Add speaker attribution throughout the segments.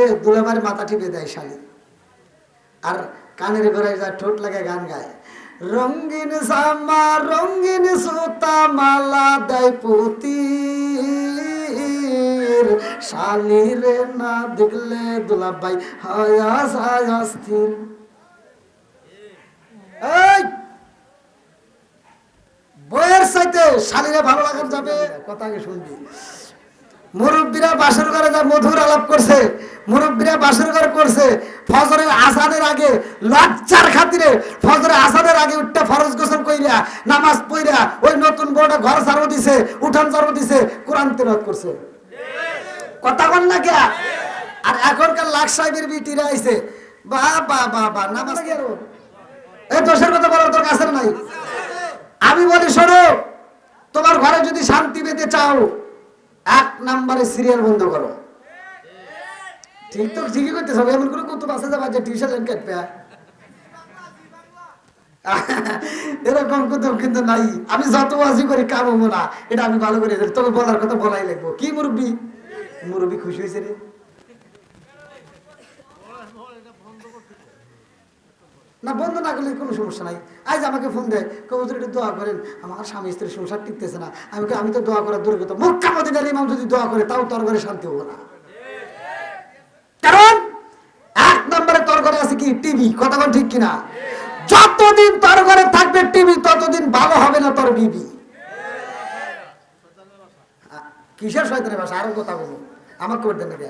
Speaker 1: যে দুলাবার মাথা টিপে দেয় শালি। আর কানের ঘরে যা ঠোঁট লাগে গান গায়। রঙ্গিন জামা রঙ্গিন সুতা মালা দেয় পুতি শালিরে না দেখলে ভালো লাগান যাবে। কথা আগে শুনবি। মুরব্বীরা বাসর ঘরে যা মধুর আলাপ করছে মুরব্বীরা বাসর ঘর করছে। ফজরের আসানের আগে লজ্জার খাতিরে ফজরের আসানের আগে উঠতে ফরজ গোসল কইরা, নামাজ পইরা ওই নতুন বউটা ঘর সারো দিছে, উঠান সারো দিছে, কোরআন তেলাওয়াত করছে। কথা বল না কে? আর এখনকার লাখ সাহেবের বিটিরা আইছে। বা বা বা বা, নামাজ এই দোষের কথা বলার তোর কাছে নাই? আমি বলি, শোনো, তোমার ঘরে যদি শান্তি পেতে চাও, এক নম্বরে সিরিয়াল বন্ধ করো। ঠিক তো ঠিকই করতে এমন টিউশন এরকম কিন্তু নাই। আমি যত না। এটা আমি ভালো করে তবে বলার কথা বলাই লাগবো। কি খুশি হয়েছে রে। না, বন্ধ না করলে কোনো সমস্যা নাই। আজ আমাকে ফোন দেয় কবুতর একটু দোয়া করেন। আমার স্বামী, স্ত্রীর সংসার টিকতেছে না। আমি আমি তো দোয়া করার দূর কথা। মদিনার ইমাম যদি দোয়া করে, তাও তোর ঘরে শান্তি হব না কারণ এক নম্বরে তোর ঘরে আছে কি টিভি? কথা বল ঠিক কিনা? যতদিন তোর ঘরে থাকবে টিভি, ততদিন ভালো হবে না তোর বিবি। কিসের শয়তানের ভাষা আরও কথা বলব আমাকে করতেন নাকি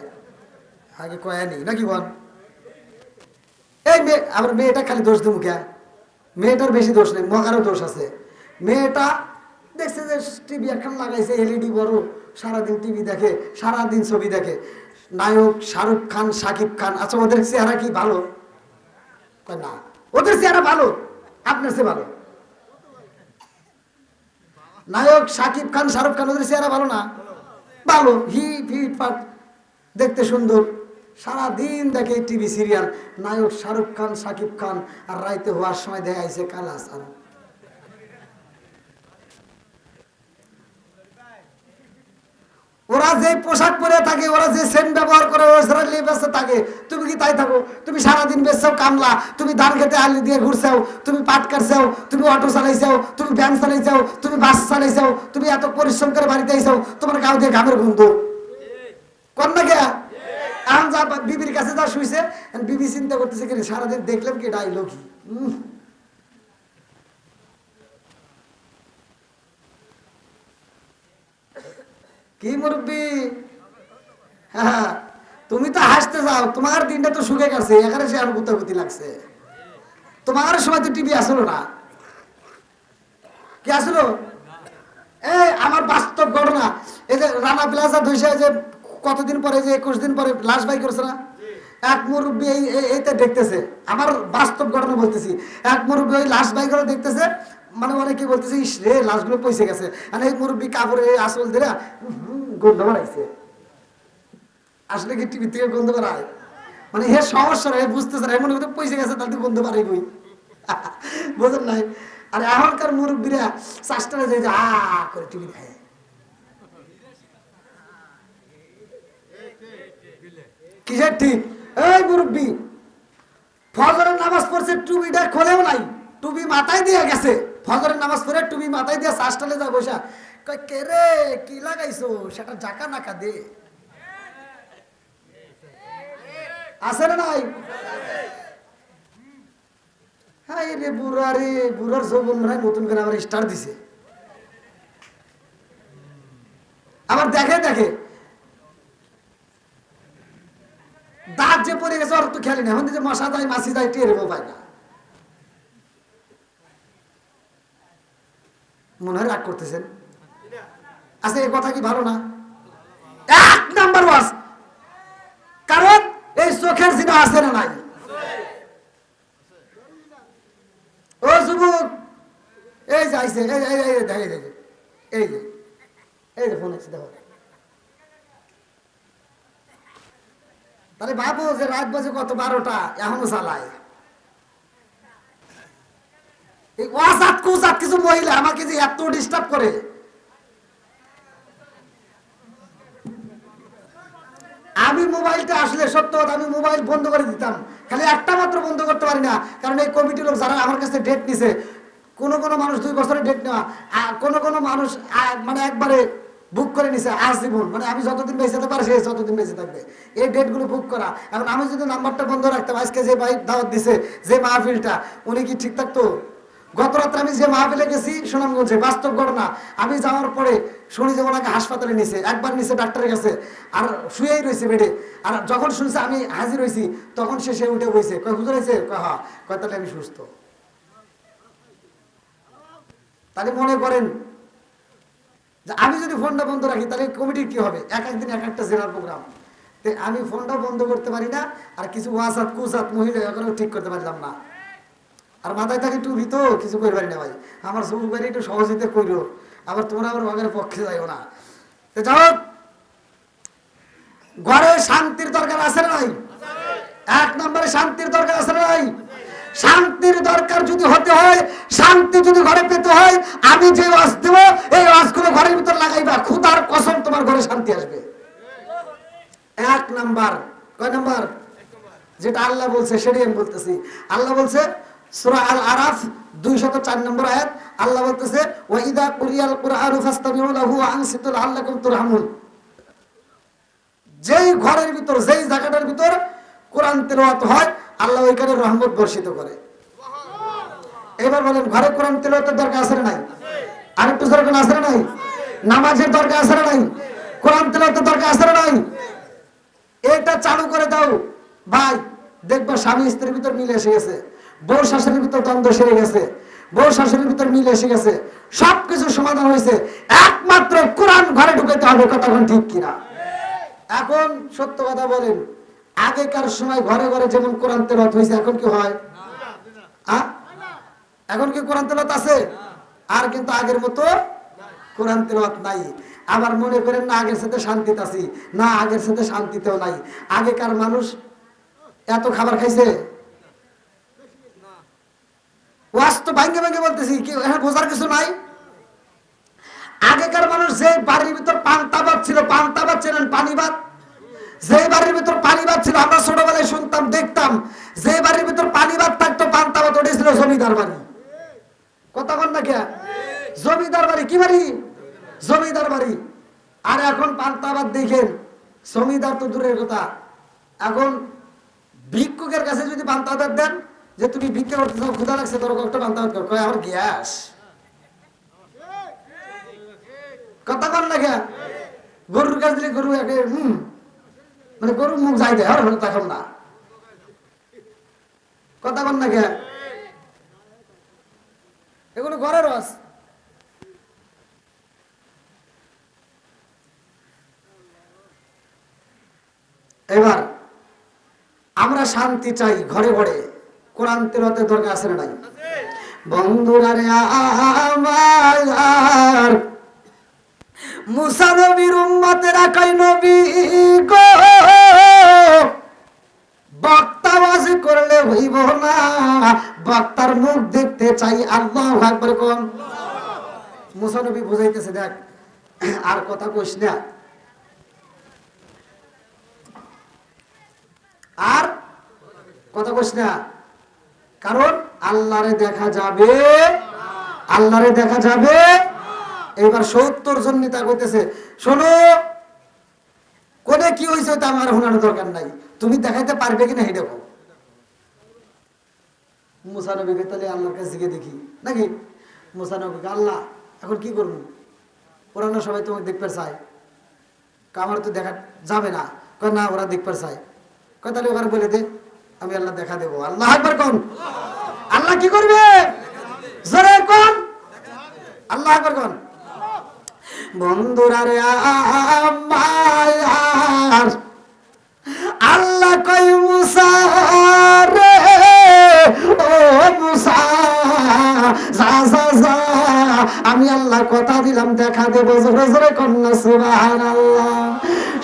Speaker 1: আগে কয়ানি নাকি বল? এই মেয়ে আমার মেয়েটা খালি দোষ দেবো কে? মেয়েটার বেশি দোষ নেই মগারও দোষ আছে। মেয়েটা দেখছে যে টিভি এখন লাগাইছে, এলইডি বড়, সারাদিন টিভি দেখে, সারাদিন ছবি দেখে। নায়ক শাহরুখ খান, সাকিব খান আচ্ছা ওদের চেহারা কি ভালো? না, ওদের চেহারা ভালো, আপনার চেয়ে ভালো। নায়ক সাকিব খান, শাহরুখ খান, ওদের চেহারা ভালো না? ভালো হি ফিট ফাট দেখতে সুন্দর। সারাদিন দেখে টিভি সিরিয়াল, নায়ক শাহরুখ খান, সাকিব খান, আর রাইতে হওয়ার সময় দেখা আইছে কালা হাসান ওরা যে পোশাক পরে থাকে ওরা যে সেন্ট ব্যবহার করে ওরা লেবাসে থাকে। তুমি কি তাই থাকো? তুমি সারাদিন বেচছাও কামলা তুমি ধান খেতে আলি দিয়ে ঘুরছাও তুমি পাট কাটছাও তুমি অটো চালাইছাও তুমি ভ্যান চালাইছাও তুমি বাস চালাইছাও তুমি এত পরিশ্রম করে বাড়িতে আইছাও তোমার গাও দিয়ে ঘামের গন্ধ। কর না কে? আম যা বিবির কাছে যা শুইছে বিবি চিন্তা করতেছে কি রে, সারাদিন দেখলাম কি ডাইলগ কি? মুরব্বী? হ্যাঁ তুমি তো হাসতে যাও, তোমার দিনটা তো শুকে গেছে এখানে সে আর গুতাগুতি লাগছে। তোমার সময় তো টিভি আসলো না। কি আসলো? এই আমার বাস্তব ঘটনা। এই যে রানা প্লাজা ধুইছে যে কতদিন পরে যে একুশ দিন পরে লাশ বাই করছে না? এক মুরব্বী এই এই- এইটা দেখতেছে। আমার বাস্তব ঘটনা বলতেছি। এক মুরব্বী ওই লাশ বাই করে দেখতেছে মানে অনেকে বলতেছে ইস রে লাশগুলো পয়সে গেছে। আর এই মুরব্বী কাপড়ে আসল হুম, গন্ধ বাড়াইছে। আসলে কি টিভি থেকে গন্ধ বাড়ায়? মানে হে সমস্যা রে বুঝতেছে না এমন হয়তো পয়সা গেছে তাদের গন্ধ বাড়াই বই বোঝেন নাই? আর এখনকার মুরব্বীরা চাষটারে যায় যে আ করে টিভি দেখে কিসের ঠিক? এই মুরব্বী, ফজরের নামাজ পড়ছে টুবিটা খোলেও নাই। টুবি মাথায় দিয়ে গেছে। ফজরের নামাজ পড়ে টুবি মাথায় দিয়ে শ্বাসটালে যায় বসা। কে রে, কি লাগাইছো? সেটা জাকা নাকা দে আছে না নাই? হ্যাঁ রে বুড়া রে, বুড়ার হয় নতুন করে আবার স্টার দিছে আবার দেখে দেখে দাঁত যে পড়ে গেছে ওর তো খেলি না এখন যে মশা যায় মাছি যায় টের পায় না মনে হয় রাগ করতেছেন আচ্ছা এই কথা কি ভালো না এক নাম্বার ওয়াজ কারণ এই চোখের জিনা আছে না নাই ও যুবক এই যাইছে এই এই এই দেখে দেখে এই যে এই যে ফোন আছে দেখো তাহলে ভাবো যে রাত বাজে কত? বারোটা। এখনও চালায় কিছু মহিলা আমাকে যে এত ডিস্টার্ব করে। আমি মোবাইলটা আসলে সত্য আমি মোবাইল বন্ধ করে দিতাম। খালি একটা মাত্র বন্ধ করতে পারি না। কারণ এই কমিটির লোক যারা আমার কাছে ডেট নিছে, কোনো কোনো মানুষ দুই বছরে ডেট নেওয়া কোনো কোনো মানুষ মানে একবারে বুক করে নিছে আজীবন মানে আমি যতদিন বেঁচে পারি সে ততদিন বেঁচে থাকবে। এই ডেটগুলো বুক করা। এখন আমি যদি নাম্বারটা বন্ধ রাখতাম, আজকে যে ভাই দাওয়াত দিছে, যে মাহফিলটা, উনি কি ঠিক থাকতো? গত রাত্রে আমি যে মাহফিলে গেছি সুনামগঞ্জে, বাস্তব ঘটনা। আমি যাওয়ার পরে শুনি যে ওনাকে হাসপাতালে নিছে, একবার নিছে ডাক্তারের কাছে। আর শুয়েই রয়েছে বেডে আর যখন শুনছে আমি হাজির হয়েছি, তখন সে সে উঠে বইছে, কয়, হুজুর হয়েছে কয় হ্যাঁ কয়, তাহলে আমি সুস্থ। তাহলে মনে করেন আমি যদি ফোনটা বন্ধ রাখি তাহলে কমিটির কি হবে? এক একদিন এক একটা জেলার প্রোগ্রাম। আমি ফোনটা বন্ধ করতে পারি না আর কিছু ওয়াসাত কুসাত মহিলা এখনও ঠিক করতে পারলাম না। আর মাথায় থাকে একটু ভিত কিছু করে পারি না ভাই। আমার সবুজ বাড়ি একটু সহযোগিতা করিও আবার তোমরা আবার বাগের পক্ষে যাইও না। তো হোক, ঘরে শান্তির দরকার আছে না নাই এক নম্বরে শান্তির দরকার আছে না নাই শান্তির দরকার যদি হতে হয়, শান্তি যদি ঘরে পেতে হয়, আমি যে ওয়াজ দেব, এই ওয়াজগুলো ঘরের ভিতর লাগাইবা। খুদার কসম, তোমার ঘরে শান্তি আসবে। এক নাম্বার, কয় নাম্বার? যেটা আল্লাহ বলছে, সেটাই আমি বলতেছি। আল্লাহ বলছে, সূরা আল আরাফ 204 নম্বর আয়াত, আল্লাহ বলতেছে ওয়া ইদা কুরিয়াল কুরআনু ফাস্তামিউ লাহু ওয়া আনসিতু লাআল্লাকুম তুরহামুন। যেই ঘরের ভিতর, যেই জায়গাটার ভিতর কোরআন তেলাওয়াত হয়, আল্লাহ ওইখানে রহমত বর্ষিত করে। এবার বলেন, ঘরে কোরআন তেলাওয়াতের দরকার আছে নাই? আরেকটু দরকার আছে নাই? নামাজের দরকার আছে নাই? কোরআন তেলাওয়াতের দরকার আছে নাই? এটা চালু করে দাও। ভাই, দেখব স্বামী স্ত্রীর ভিতর মিলে এসে গেছে। বউ শাশুড়ির ভিতর দ্বন্দ্ব সেরে গেছে। বউ শাশুড়ির ভিতর মিলে এসে গেছে। সবকিছু সমাধান হয়েছে। একমাত্র কোরআন ঘরে ঢুকাইতে হবে কতক্ষণ ঠিক কিনা? এখন সত্য কথা বলেন। আগেকার সময় ঘরে ঘরে যেমন কোরআন তেলত হয়েছে, এখন কি হয়? এখন কি কোরআন তেলত আছে? আর কিন্তু আগের মতো কোরআন তেলাওয়াত নাই। আবার মনে করেন না, আগের সাথে শান্তিতে আছি। না, আগের সাথে শান্তিতেও নাই। আগেকার মানুষ এত খাবার খাইছে? তো ভাঙ্গে ভাঙ্গে বলতেছি এখানে বোঝার কিছু নাই? আগেকার মানুষ যে বাড়ির ভিতর পান্তাবাদ ছিল পান্তাবাদ ছিলেন পানিবাদ যে বাড়ির ভিতর পানিবাদ ছিল, আমরা ছোটবেলায় শুনতাম, দেখতাম, যে বাড়ির ভিতর পানিবাদ থাকতো পান্তাবাদ ওটাই ছিল জমিদার বাড়ি। কথা কন না কে জমিদার বাড়ি, কি বাড়ি? জমিদার বাড়ি। আর এখন পান্তাবাদ দেখেন, জমিদার তো দূরের কথা। এখন ভিক্ষুকের কাছে যদি পান্তাবাদ দেন, যে তুমি ভিক্ষা করতে চাও ক্ষুধা লাগছে, তোর একটা পান্তাবাদ কর। আমার গ্যাস? কথা কন না গরুর কাছে গরু একে, হুম মানে গরুর মুখ যাই দেয় আর তখন না। কথা কন না এগুলো ঘরের রস। এবার আমরা শান্তি চাই ঘরে ঘরে। কোরআন তেলাওয়াতের দরকার আছে না নাই? বন্ধুরা রে আমার, মুসা নবীর উম্মতের একাই নবী গো? বক্তাবাজি করলে হইব না। বক্তার মুখ দেখতে চাই, আল্লাহ একবার কোন? মুসা নবী বুঝাইতেছে, দেখ, আর কথা কইস না। আর কথা কইস না। কারণ আল্লাহরে দেখা যাবে। আল্লাহরে দেখা যাবে। এবার সত্তর জন নেতা কইতেছে, শোনো, কোনে কি হয়েছে তা আমার শোনানোর দরকার নাই। তুমি দেখাইতে পারবে কিনা হেঁটে দেখো মুসানবীকে তাহলে আল্লাহর কাছে গিয়ে দেখি। নাকি? মুসানবীকে আল্লাহ এখন কি করব? ওরা না সবাই তোমাকে চায়। কয়, আমার তো দেখা যাবে না। কয় না ওরা দেখতে চায়। কয় তাহলে ওখানে বলে দে আমি আল্লাহ দেখা দেবো। আল্লাহ একবার কোন? আল্লাহ কি করবে? জোরে কোন? আল্লাহ একবার কোন? বন্ধুরা রে আমার আল্লাহ কই মুসা রে, ও মুসা, যা যা যা, আমি আল্লাহ কথা দিলাম, দেখা দেব জোরে জোরে কন্যা সুবাহান আল্লাহ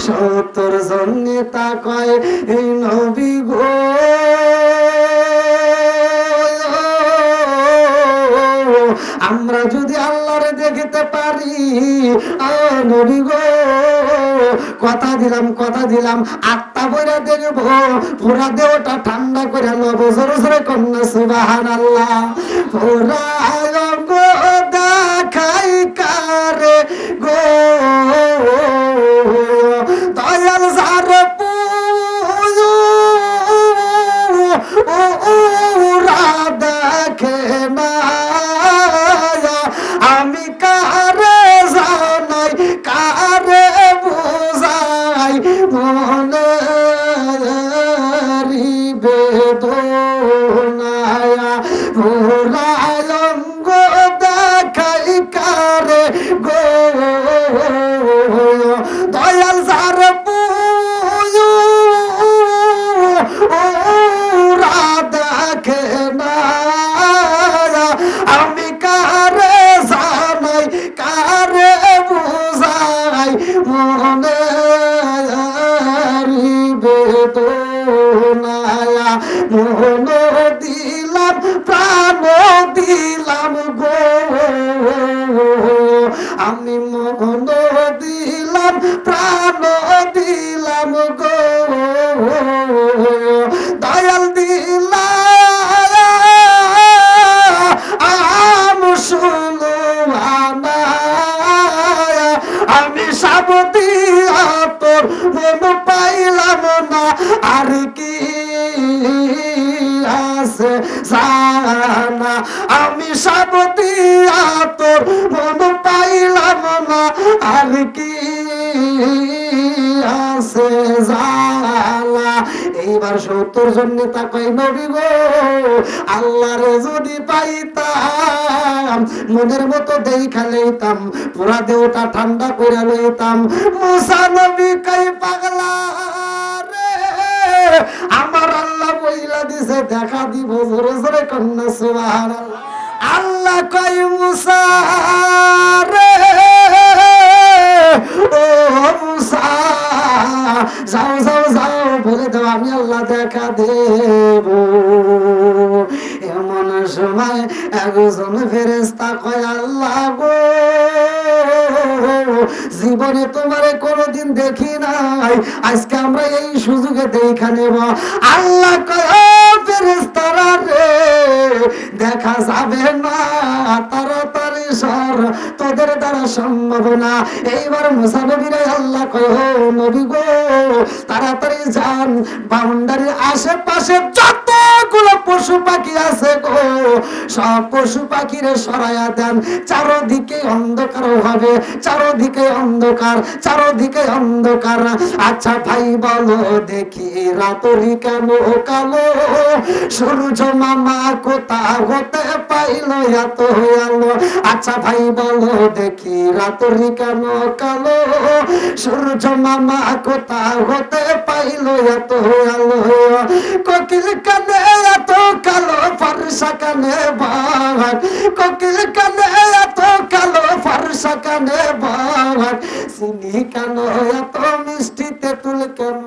Speaker 1: সত্তর জন নেতা কয়, এই নবী গো, আমরা যদি আল্লাহরে দেখতে পারি, আ নবী গো, কথা দিলাম কথা দিলাম, আত্মা বইরা দেখব পুরা দেহটা ঠান্ডা করে নবো জোরে জোরে কন্যা সুবাহান আল্লাহ পুরা অঙ্গ দেখাই কারে গো। সাবতি তোর মন পাইলাম না। আর কি আছে জানা? আমি সাবতি তোর মন পাইলাম না। আর কি আছে জালা। এইবার সত্তর জন্য তাকাই নবী গো, আল্লাহরে যদি পাইতাম, মনের মতো দেখা লইতাম, পুরা দেহটা ঠান্ডা করে লইতাম, মুসা নবী কাই পাগলা আমার আল্লাহ বইলা দিছে, দেখা দিব জোরে জোরে কন্যা সুবহান আল্লাহ কই মুসা রে, ও মুসা যাও যাও যাও বলে দাও আমি আল্লাহ দেখা দেব। সময় একজন ফেরেস্তা কয়, আল্লাহ গো, জীবনে তোমারে কোনোদিন দেখি নাই। আজকে আমরা এই সুযোগে দেখা নেব। আল্লাহ ফেরেস্তারা রে, দেখা যাবে না, তাড়াতাড়ি সর, তোদের দ্বারা সম্ভব না। এইবার মুসানবীরা আল্লাহ ও নবী গো, তাড়াতাড়ি যান, বাউন্ডারির আশেপাশে যতগুলো পশু পাখি আছে গো সব পশু পাখিরে সরাইয়া দেন। চারোদিকে অন্ধকার হবে চারোদিকে অন্ধকার চারোদিকে অন্ধকার। আচ্ছা ভাই বলো, দেখি রাতরি কেন কালো? সূর্য মামা কোথা হতে পাইল, এত আলো আচ্ছা ভাই বলো, দেখি রাতরি কেন কালো? সূর্য মামা কোথা হতে পাইল, এত আলো কোকিল কানে এত কালো, ফর্সা কানে বাঘ কোকিল কানে এত কালো, ফর্সা কানে বাঘ চিনি কেন এত মিষ্টি তেঁতুল কেন?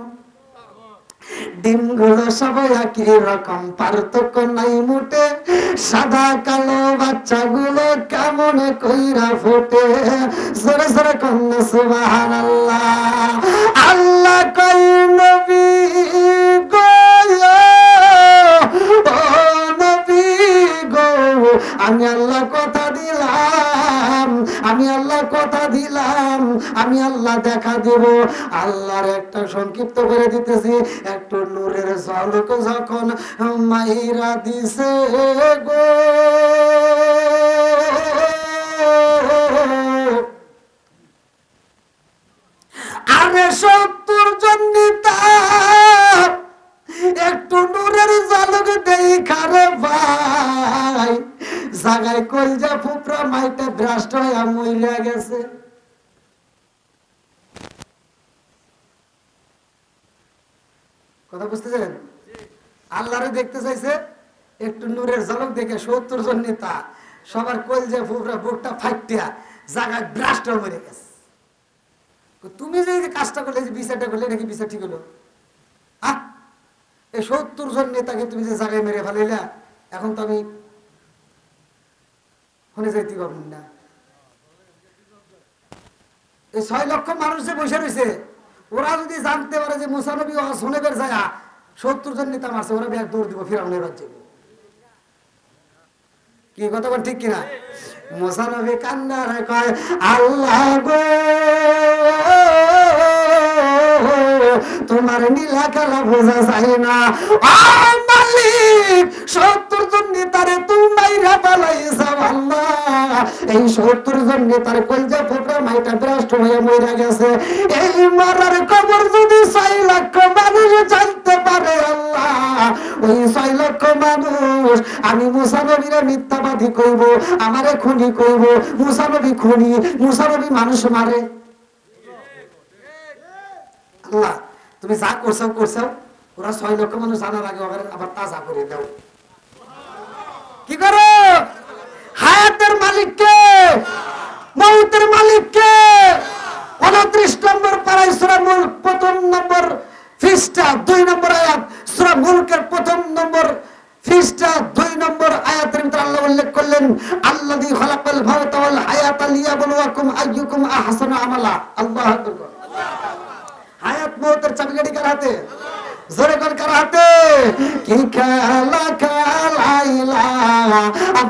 Speaker 1: ডিমগুলো সবাই একই রকম, পার্থক্য নাই মোটে। সাদা কালো বাচ্চাগুলো কেমন কইরা ফোটে? সরে সরে কন্যা সুবাহান আল্লাহ আল্লাহ কই নবী গো আমি আল্লাহ কথা দিলাম, আমি আল্লাহ কথা দিলাম, আমি আল্লাহ দেখা দেব। আল্লাহর একটা সংক্ষিপ্ত করে দিতেছি, একটু নূরের ঝলক যখন মাইরা দিছে গো। আরে সত্তর জন্মিতা একটু নূরের জালক দেই খারে ভাই। জাগায় কলজা ফুপরা মাইটা ভ্রাষ্ট হয়ে মইলা গেছে। কথা বুঝতেছেন? আল্লাহরে দেখতে চাইছে, একটু নূরের ঝলক দেখে সত্তর জন নেতা, সবার কলজা ফুপরা বুকটা ফাইটিয়া জাগায় ভ্রাষ্ট মরে গেছে। তুমি যে যে কাজটা করলে যে বিচারটা করলে নাকি বিচার ঠিক হলো? আহ! এই সত্তর জন নেতাকে তুমি যে জায়গায় মেরে ফেলাইলা, এখন তো আমি শুনে যাইতে পারবেন না। এই ছয় লক্ষ মানুষ যে বসে রয়েছে, ওরা যদি জানতে পারে যে মুসানবী হসনেবের জায়গা, সত্তর জন নেতা মারছে, ওরা ব্যাগ দৌড় দিব, ফিরাউনের রাজ্যে কি কথা ঠিক কিনা? মোসানবী কয়, আল্লাহ গো, তোমার নীলা খেলা বোঝা যায় না। আ মালিক সত্তর জন নেতারে তুমি এই সত্তর জন নেতার কলজা ফোকরা মাইটা ভ্রষ্ট হয়ে মরে গেছে। এই মারার খবর যদি ছয় লক্ষ মানুষ জানতে পারে ওই ছয় লক্ষ মানুষ, আমি মুসানবীরা মিথ্যাবাদী কইব, আমারে খুনি কইব। মুসানবী খুনি মুসানবী মানুষ মারে। আল্লাহ, তুমি যা করছ করছ ওরা ছয় লক্ষ মানুষ জানার আগে আবার তাজা করে দাও। কি করো? হায়াতের মালিককে মৌতের মালিককে উনত্রিশ নম্বর পাড়ায় সুরা মুল্ক প্রথম নম্বর ফিসটা দুই নম্বর আয়াত। সুরা প্রথম নম্বর দুই নম্বর আয়াতের আল্লাহ উল্লেখ করলেন, আল্লাযী খালাকাল মাউতা ওয়াল হায়াতা লিয়াবলুয়াকুম আইয়ুকুম আহসানু আমালা। আল্লাহু হায়াত মৌতের চাবিকাঠি কার হাতে? জোরে কর কারাতে কি খেলা খেলাইলা?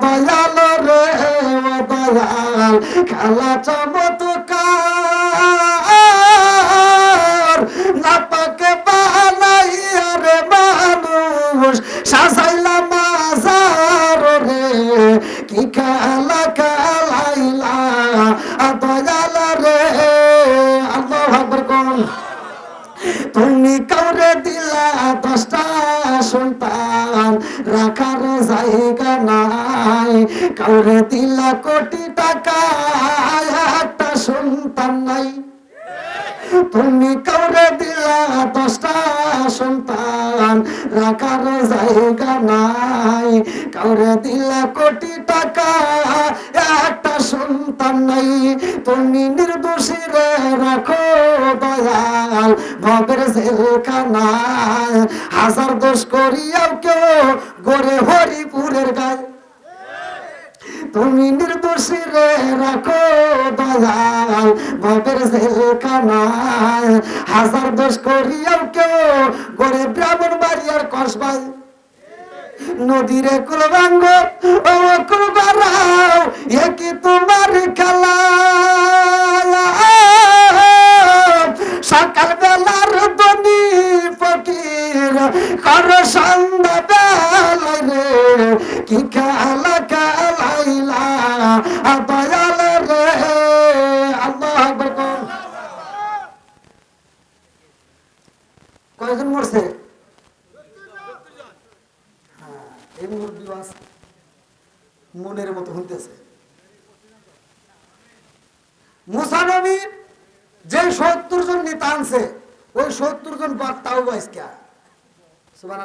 Speaker 1: দয়াল রে দয়াল খেলা চমৎকার জায়গা নাই। কাউরে দিলা কোটি টাকা একটা সন্তান নাই। তুমি কাউরে দিলা দশটা সন্তান, রাখার জায়গা নাই। কাউরে দিলা কোটি টাকা একটা সন্তান নাই। তুমি নির্দোষী রাখো দয়াল, ভবের জেলখানায় হাজার দোষ করিয়াও কেউ গড়ে হরিপুরের গায়ে। তুমি নির্দোষী রে, রাখো দয়াল, ভবের জেলখানায় হাজার দোষ করিয়াও কেউ গড়ে ব্রাহ্মণ বাড়িয়ার কসবাই নদীরে কুলবাঙ্গ, ও কুল বাড়াও এ কি তোমার খেলা? সকাল বেলার দনি ফকির কর সন্ধ্যা বেলায় রে। কি খেলা খেলাইলা দয়াল রে। আল্লাহ কয়জন মরছে? হ্যাঁ, এই মুরব্বী মনের মতো শুনতেছে মুসানবী সত্তর জন নেতা আনছে ওই সত্তর জন বক্তাও বয়স কে সুবান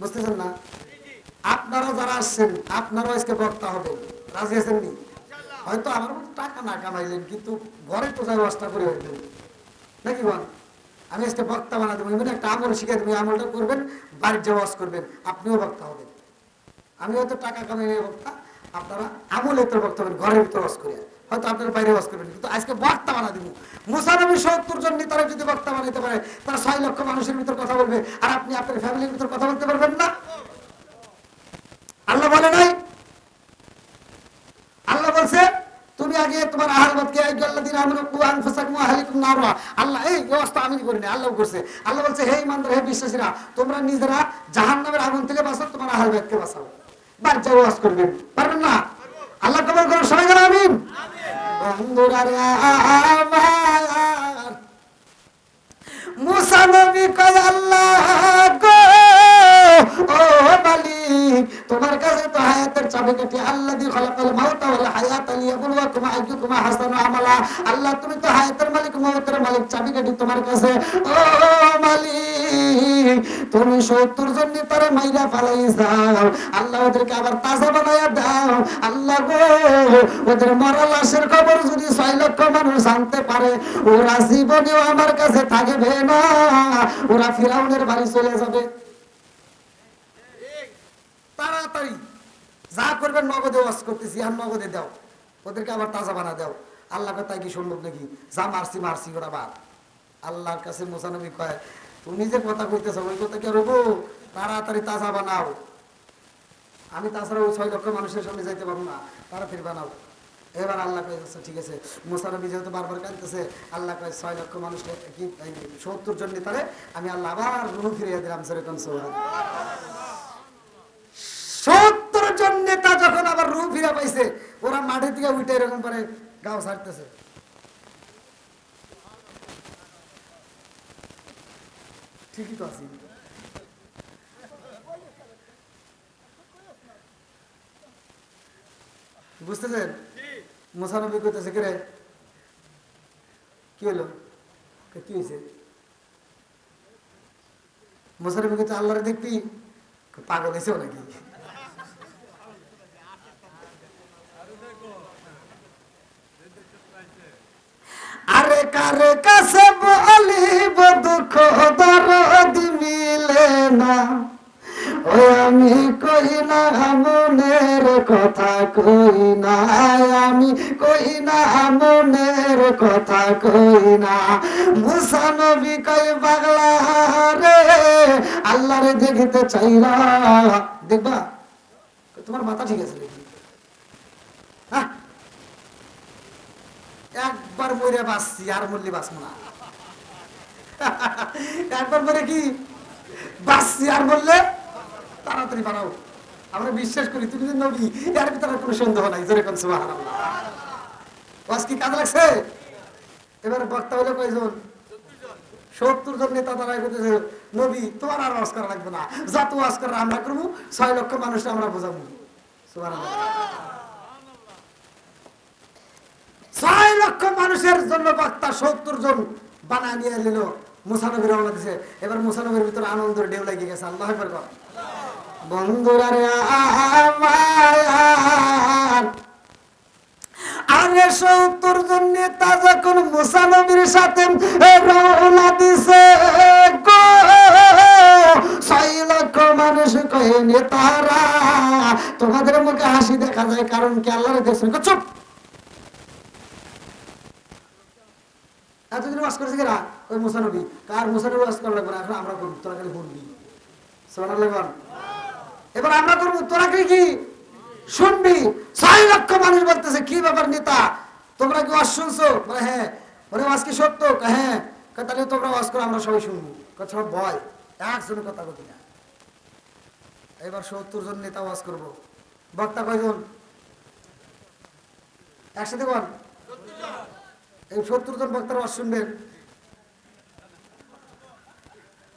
Speaker 1: বুঝতেছেন না? আপনারা যারা আসছেন আজকে বক্তা হবে রাজি আছেন নি? হয়তো আমার টাকা না কামাইলেন, কিন্তু ঘরে যাই করে নাকি বল আমি আজকে বক্তা বানা দেবো। এমনি একটা আমল শিখে দেবো। এই আমলটা করবেন, বাড়ির যে ওয়াজ করবেন, আপনিও বক্তা হবেন। আমি হয়তো টাকা কামাই বক্তা। আপনারা আমলে তোর বক্তা হবেন ঘরের ভিতরে ওয়াজ করে হয়তো আপনারা বাইরে ওয়াজ করবেন, কিন্তু আজকে বক্তা বানা দিব। মুসানবী সত্তর জন নেতারা যদি বক্তা বানাইতে পারে, তারা ছয় লক্ষ মানুষের ভিতর কথা বলবে, আর আপনি আপনার ফ্যামিলির ভিতর কথা বলতে পারবেন না। আল্লাহ বলে নাই? আল্লাহ বলছে, তুমি আগে তোমার আহালবাদকে আমরু আনফুসাকুম ওয়া আহলিকুম নারা। আল্লাহ এই ব্যবস্থা আমি করিনি আল্লাহ করছে। আল্লাহ বলছে, হে ইমানদার হে বিশ্বাসীরা, তোমরা নিজেরা জাহান্নামের আগুন থেকে বাঁচাও, তোমার আহালবাদকে বাঁচাও। বাচ্চা ওয়াজ করবেন। পারবেন না? আল্লাহ কবর করেন, সবাই করে আমিন। মুসা কয়, আল্লাহ গো, ও মালিক তোমার কাছে তো হায়াতের চাবিকাঠি। আল্লাহ দি খলাকাল মাউতা ওয়াল হায়াতা লিয়াবলুয়াকুম আইয়ুকুম আহসানু আমালা। আল্লাহ, তুমি তো হায়াতের মালিক মউতের মালিক, চাবিকাঠি তোমার কাছে। ও মালিক, তুমি 70 জন নেতারে মাইরা ফালাই যাও। আল্লাহ ওদেরকে আবার তাজা বানায়া দাও। আল্লাহ গো, ওদের মরা লাশের খবর যদি 6 লক্ষ মানুষ জানতে পারে, ওরা জীবনেও আমার কাছে থাকবে না। ওরা ফিরাউনের বাড়ি চলে যাবে। তাড়াতাড়ি যা করবেন নগদে ওয়াজ করতেছি, আর নগদে দাও। ওদেরকে আবার তাজা বানা দাও। আল্লাহকে তাই কি সম্ভব নাকি? যা মারছি মারছি, ওরা বাদ আল্লাহর কাছে মোসানবী কয়, তুমি যে কথা কইতেছ, ওই কথা কি রবো তাড়াতাড়ি তাজা বানাও। আমি তাছাড়া ওই ছয় লক্ষ মানুষের সামনে যাইতে পারব না। তাড়াতাড়ি বানাও। এবার আল্লাহ কয়ে আচ্ছা ঠিক আছে। মোসানবী যেহেতু বারবার কাঁদতেছে, আল্লাহ কয়ে, ছয় লক্ষ মানুষকে কি সত্তর জন নেতারে আমি আল্লাহ আবার রুহু ফিরিয়ে দিলাম, সেরকম সোহান সত্তর জন নেতা যখন আবার রু ফিরে পাইছে, ওরা মাঠে থেকে উঠে এরকম করে গাও ছাড়তেছে। ঠিকই তো আছি। বুঝতেছেন? মোসানবী করতেছে কে কি হলো? কি হয়েছে মোসানবী করতে আল্লাহরে দেখবি? পাগল হয়েছেও নাকি আরে কারে কাছে বলিব দুঃখ দরদ মিলে না? ও আমি কই না মনের কথা কই না? আমি কই না মনের কথা কই না? মুসা নবী কই পাগলা রে আল্লাহরে দেখিতে চাইলা দেখবা, তোমার মাথা ঠিক আছে নাকি হ্যাঁ একবার মরে বাঁচছি, আর মরলে বাঁচবো না। একবার মরে কি? বাঁচছি, আর বললে তাড়াতাড়ি বাড়াও। আমরা বিশ্বাস করি, তুমি যে নবী, এর ভিতরে কোনো সন্দেহ নাই, জোরে কোন কি কাজ লাগছে? এবার বক্তা হলে কয়জন? সত্তর জন নেতা দাঁড়ায় করতেছে নবী, তোমার আর ওয়াজ করা লাগবে না। যা তো ওয়াজ করা আমরা করব, ছয় লক্ষ মানুষ আমরা বোঝাবো। সুবাহ ছয় লক্ষ মানুষের জন্য বক্তা সত্তর জন বানা নিয়ে নিল মুসানবির রওনা এবার মুসানবির ভিতরে আনন্দের ঢেউ লাগিয়ে গেছে, আল্লাহ তোমাদের মুখে হাসি দেখা যায়, কারণ কি আল্লাহ চুপ। এতদিন ওয়াজ করেছে কিনা ওই মুসানবী কার মুসানবী ওয়াজ করা লাগবে এখন আমরা করব? তোরা খালি লাগবে এবার আমরা করব, তোরা কি? শুনবি। ছয় লক্ষ মানুষ বলতেছে, কি ব্যাপার নেতা? তোমরা কি ওয়াজ শুনছো? বলে হ্যাঁ। ওরে ওয়াজ কি সত্য? হ্যাঁ। তাহলে তোমরা ওয়াজ করো, আমরা সবাই শুনব। সব ভয়। একজনের কথা বলতে না। এবার সত্তর জন নেতা ওয়াজ করব। বক্তা কয়জন? একসাথে বল। এই সত্তর জন বক্তার শুনবেন।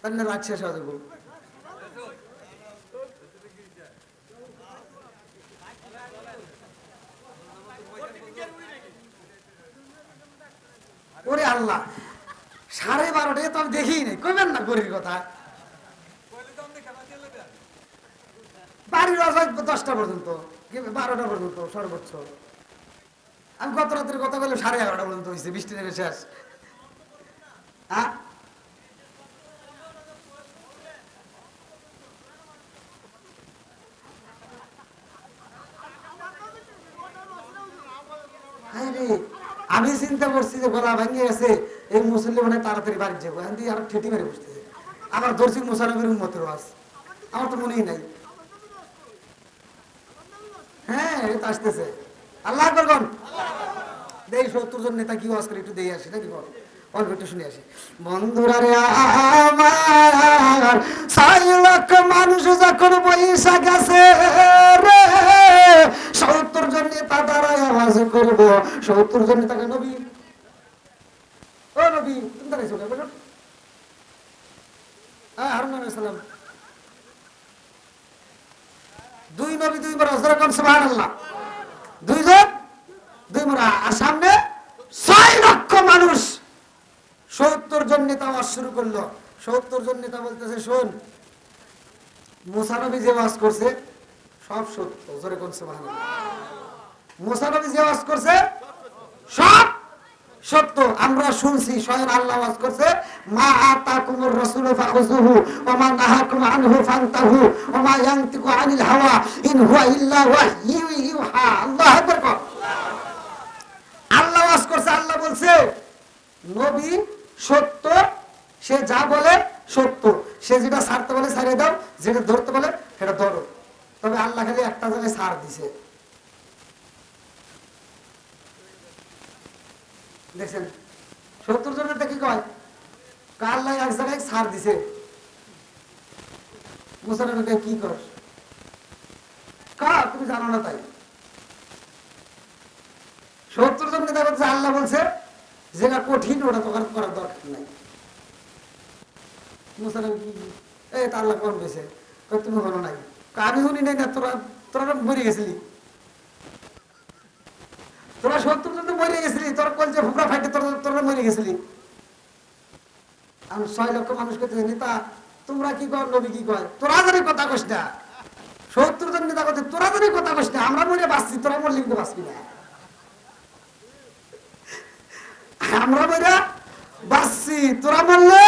Speaker 1: তাহলে রাত ওরে আল্লাহ, সাড়ে বারোটায় তো আমি দেখি নাই। কইবেন না গরির কথা। বাড়ির দশটা পর্যন্ত বারোটা পর্যন্ত সর্বোচ্চ। আমি গত রাত্রে কথা বললাম, সাড়ে এগারোটা পর্যন্ত হয়েছে, বৃষ্টি নেমে শেষ। হ্যাঁ? আমি চিন্তা করছি যে গলা ভাঙিয়ে গেছে, এই মুসল্লি মানে তাড়াতাড়ি বাড়ি যাব। এখন দিয়ে আর ঠেটি মেরে বসতেছে আমার দর্শি মুসানবির উন্মতের আস আমার তো মনেই নাই। হ্যাঁ তো আসতেছে। আল্লাহ করবেন দেই সত্তর জন নেতা কি করে একটু দিয়ে আসি নাকি অল্প একটু শুনে আসি। বন্ধুরা রে আমার ছয় লক্ষ মানুষ যখন পয়সা গেছে রে, সত্তর জন নেতা আওয়াজ করব। সত্তর জন নবী? ও নবী, তুমি? হ্যাঁ হারুন দুই নবী দুই বার হজরত কোন সুবহানাল্লাহ। দুইজন? সামনে ছয় লক্ষ মানুষ। সত্তর জন নেতা শুরু করল। সত্তর জন নেতা বলতেছে, শোন যে করছে, সব সত্য। জোরে মুসানবী যে করছে, সব সত্য। আমরা শুনছি, স্বয়ং আল্লাহ করছে, মা আতাকুমুর রাসূলু ফাখুযুহু ওয়া মা আনহু ফান্তাহু মা আনিল হাওয়া ইন হুয়া ইল্লা ওয়াহয়ু ইউহা। আল্লাহু আকবার কর। নবী সত্য, সে যা বলে সত্য। সে যেটা ছাড়তে বলে ছাড়িয়ে দাও, যেটা ধরতে বলে সেটা ধরো। তবে আল্লাহ খালি একটা জায়গায় ছাড় দিছে। দেখছেন? সত্তর জনের কি কয়? আল্লাহ এক জায়গায় ছাড় দিছে। মুসলমানকে কি কর? কা, তুমি জানো না তাই। সত্তর জন নেতা আল্লাহ বলছে যেটা কঠিন, ওটা তো আর করার দরকার নাই। কি? এই তা আল্লাহ কোন গেছে তুমি নাই? আমি শুনি নাই না, তোরা তোরা মরে গেছিলি। তোরা মরে গেছিলি, তোর ফুকরা তোরা তোরা মরে গেছিলি। আমি ছয় লক্ষ মানুষ করতে নেতা তোমরা কি কর নবী কি কয়? তোরা জানি কথা না। সত্তর জন নেতা করতে তোরা জানি কথা না, আমরা মরে বাঁচছি, তোরা মরলে কিন্তু বাঁচবি না। আমরা মরে বাঁচছি। তোরা মরলে